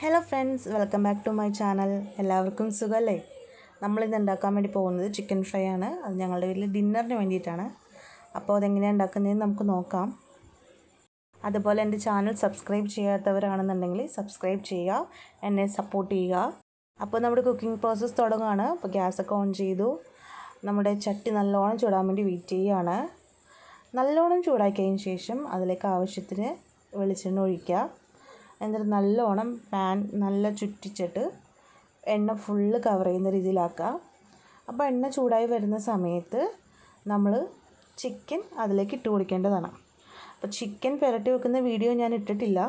Hello friends welcome back to my channel എല്ലാവർക്കും സുഖമല്ലേ നമ്മളിന്ന് ഉണ്ടാക്കാൻ വേണ്ടി പോകുന്നത് ചിക്കൻ ഫ്രൈ ആണ്. അത് ഞങ്ങളുടെ വീട്ടിൽ ഡിന്നറിന് വേണ്ടിയിട്ടാണ്. അപ്പോൾ അതെങ്ങനെയാണ് ഉണ്ടാക്കുന്നതെന്ന് നമുക്ക് നോക്കാം. അതുപോലെ എന്റെ ചാനൽ സബ്സ്ക്രൈബ് ചെയ്യാത്തവരാണെന്നുണ്ടെങ്കിൽ സബ്സ്ക്രൈബ് ചെയ്യുക എന്നെ സപ്പോർട്ട് ചെയ്യുക. അപ്പോൾ നമ്മുടെ കുക്കിംഗ് പ്രോസസ്സ് തുടങ്ങുകയാണ്. അപ്പോൾ ഗ്യാസൊക്കെ ഓൺ ചെയ്തു. നമ്മുടെ ചട്ടി നല്ലോണം ചൂടാൻ വേണ്ടി വെയിറ്റ് ചെയ്യുകയാണ്. നല്ലോണം ചൂടാക്കിയതിന് ശേഷം അതിലേക്ക് ആവശ്യത്തിന് വെളിച്ചെണ്ണ ഒഴിക്കുക. എന്നിട്ട് നല്ലോണം പാൻ നല്ല ചുറ്റിച്ചിട്ട് എണ്ണ ഫുള്ള് കവർ ചെയ്യുന്ന രീതിയിലാക്കുക അപ്പോൾ എണ്ണ ചൂടായി വരുന്ന സമയത്ത് നമ്മൾ ചിക്കൻ അതിലേക്ക് ഇട്ട് കൊടുക്കേണ്ടതാണ്. അപ്പോൾ ചിക്കൻ പുരട്ടി വെക്കുന്ന വീഡിയോ ഞാൻ ഇട്ടിട്ടില്ല.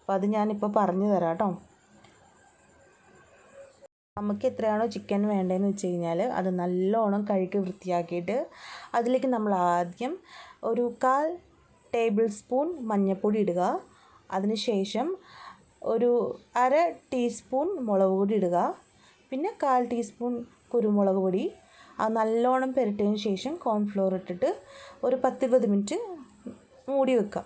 അപ്പോൾ അത് ഞാനിപ്പോൾ പറഞ്ഞു തരാം കേട്ടോ. നമുക്ക് എത്രയാണോ ചിക്കൻ വേണ്ടതെന്ന് വെച്ച് കഴിഞ്ഞാൽ അത് നല്ലോണം കഴുകി വൃത്തിയാക്കിയിട്ട് അതിലേക്ക് നമ്മൾ ആദ്യം ഒരു കാൽ ടേബിൾ സ്പൂൺ മഞ്ഞൾപ്പൊടി ഇടുക. അതിനുശേഷം ഒരു അര ടീസ്പൂൺ മുളക് പൊടി ഇടുക. പിന്നെ കാൽ ടീസ്പൂൺ കുരുമുളക് പൊടി. അത് നല്ലോണം പുരട്ടിയതിന് ശേഷം കോൺഫ്ലോർ ഇട്ടിട്ട് ഒരു പത്തിരുപത് മിനിറ്റ് മൂടി വെക്കുക.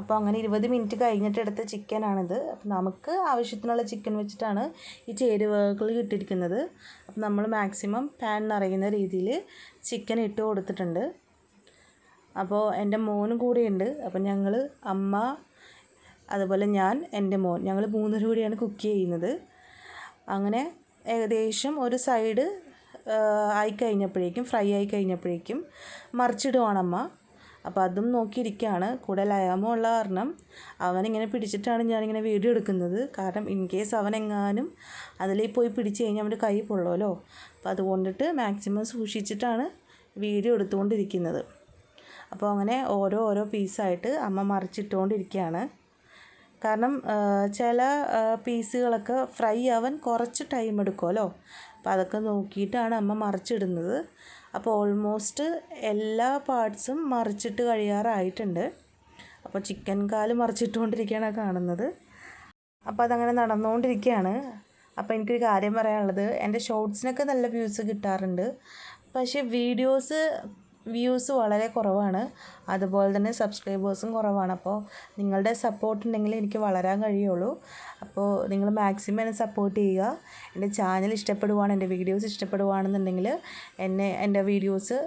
അപ്പോൾ അങ്ങനെ ഇരുപത് മിനിറ്റ് കഴിഞ്ഞിട്ട് എടുത്ത ചിക്കനാണിത്. അപ്പോൾ നമുക്ക് ആവശ്യത്തിനുള്ള ചിക്കൻ വെച്ചിട്ടാണ് ഈ ചേരുവകൾ ഇട്ടിരിക്കുന്നത് അപ്പോൾ നമ്മൾ മാക്സിമം പാൻ നിറയുന്ന രീതിയിൽ ചിക്കൻ ഇട്ട് കൊടുത്തിട്ടുണ്ട്. അപ്പോൾ എന്റെ മോനും കൂടെയുണ്ട്. അപ്പോൾ ഞങ്ങൾ അമ്മ അതുപോലെ ഞാൻ എന്റെ മോൻ. ഞങ്ങൾ മൂന്നര കൂടിയാണ് കുക്ക് ചെയ്യുന്നത്. അങ്ങനെ ഏകദേശം ഒരു സൈഡ് ആയി കഴിഞ്ഞപ്പോഴേക്കും ഫ്രൈ ആയി കഴിഞ്ഞപ്പോഴേക്കും മറിച്ചിടുവാണ് അമ്മ. അപ്പോൾ അതും നോക്കിയിരിക്കുകയാണ് കൂടെ ലയമോ ഉള്ള കാരണം അവനിങ്ങനെ പിടിച്ചിട്ടാണ് ഞാനിങ്ങനെ വീഡിയോ എടുക്കുന്നത്. കാരണം ഇൻ കേസ് അവനെങ്ങാനും അതിലേ പോയി പിടിച്ച് കഴിഞ്ഞാൽ അവന്റെ കൈ പൊള്ളുമല്ലോ അപ്പോൾ അതുകൊണ്ടിട്ട് മാക്സിമം സൂക്ഷിച്ചിട്ടാണ് വീഡിയോ എടുത്തുകൊണ്ടിരിക്കുന്നത്. അപ്പോൾ അങ്ങനെ ഓരോ ഓരോ പീസായിട്ട് അമ്മ മറിച്ചിട്ടുകൊണ്ടിരിക്കുകയാണ് കാരണം ചില പീസുകളൊക്കെ ഫ്രൈ ആവാൻ കുറച്ച് ടൈം എടുക്കുമല്ലോ അപ്പോൾ അതൊക്കെ നോക്കിയിട്ടാണ് അമ്മ മറിച്ചിടുന്നത്. അപ്പോൾ ഓൾമോസ്റ്റ് എല്ലാ പാർട്സും മറിച്ചിട്ട് കഴിയാറായിട്ടുണ്ട്. അപ്പോൾ ചിക്കൻ കാൽ മറിച്ചിട്ടുകൊണ്ടിരിക്കുകയാണ് കാണുന്നത്. അപ്പോൾ അതങ്ങനെ നടന്നുകൊണ്ടിരിക്കുകയാണ് അപ്പോൾ എനിക്കൊരു കാര്യം പറയാനുള്ളത്. എന്റെ ഷോർട്സിനൊക്കെ നല്ല വ്യൂസ് കിട്ടാറുണ്ട്. പക്ഷേ വീഡിയോസ് വ്യൂസ് വളരെ കുറവാണ്. അതുപോലെ തന്നെ സബ്സ്ക്രൈബേഴ്സും കുറവാണ്. അപ്പോൾ നിങ്ങളുടെ സപ്പോർട്ട് ഉണ്ടെങ്കിൽ എനിക്ക് വളരാൻ കഴിയുള്ളൂ. അപ്പോൾ നിങ്ങൾ മാക്സിമം എന്നെ സപ്പോർട്ട് ചെയ്യുക. എന്റെ ചാനൽ ഇഷ്ടപ്പെടുവാണ് എന്റെ വീഡിയോസ് ഇഷ്ടപ്പെടുവാണെന്നുണ്ടെങ്കിൽ എന്നെ എന്റെ വീഡിയോസ്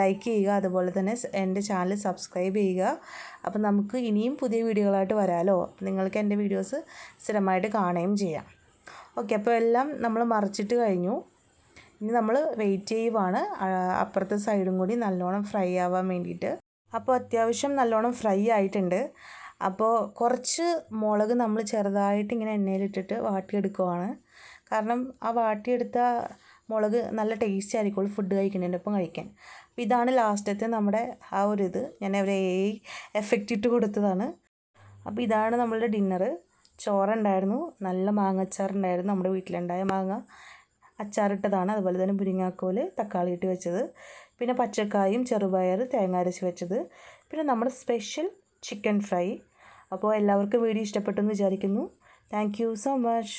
ലൈക്ക് ചെയ്യുക. അതുപോലെ തന്നെ എന്റെ ചാനൽ സബ്സ്ക്രൈബ് ചെയ്യുക. അപ്പോൾ നമുക്ക് ഇനിയും പുതിയ വീഡിയോകളായിട്ട് വരാമല്ലോ. നിങ്ങൾക്ക് എന്റെ വീഡിയോസ് സ്ഥിരമായിട്ട് കാണുകയും ചെയ്യാം. ഓക്കെ അപ്പോൾ എല്ലാം നമ്മൾ മറിച്ചിട്ട് കഴിഞ്ഞു. ഇനി നമ്മൾ വെയിറ്റ് ചെയ്യുവാണ്. അപ്പുറത്തെ സൈഡും കൂടി നല്ലോണം ഫ്രൈ ആവാൻ വേണ്ടിയിട്ട്. അപ്പോൾ അത്യാവശ്യം നല്ലോണം ഫ്രൈ ആയിട്ടുണ്ട്. അപ്പോൾ കുറച്ച് മുളക് നമ്മൾ ചെറുതായിട്ട് ഇങ്ങനെ എണ്ണയിലിട്ടിട്ട് വാട്ടിയെടുക്കുവാണ്. കാരണം ആ വാട്ടിയെടുത്ത മുളക് നല്ല ടേസ്റ്റ് ആയിരിക്കുള്ളൂ ഫുഡ് കഴിക്കുന്നതിന്റെ ഒപ്പം കഴിക്കാൻ. അപ്പോൾ ഇതാണ് ലാസ്റ്റത്തെ നമ്മുടെ ആ ഒരു ഇത്. ഞാൻ അവരെ എഫക്റ്റ് ഇട്ട് കൊടുത്തതാണ്. അപ്പോൾ ഇതാണ് നമ്മളുടെ ഡിന്നർ ചോറുണ്ടായിരുന്നു. നല്ല മാങ്ങച്ചാറുണ്ടായിരുന്നു നമ്മുടെ വീട്ടിലുണ്ടായ മാങ്ങ. അച്ചാറിട്ടതാണ്. അതുപോലെ തന്നെ മുരിങ്ങാക്കോൽ തക്കാളി ഇട്ട് വെച്ചത്. പിന്നെ പച്ചക്കായും ചെറുപയർ തേങ്ങ അരച്ച് വെച്ചത്. പിന്നെ നമ്മുടെ സ്പെഷ്യൽ ചിക്കൻ ഫ്രൈ. അപ്പോൾ എല്ലാവർക്കും വീഡിയോ ഇഷ്ടപ്പെട്ടെന്ന് വിചാരിക്കുന്നു. Thank you so much.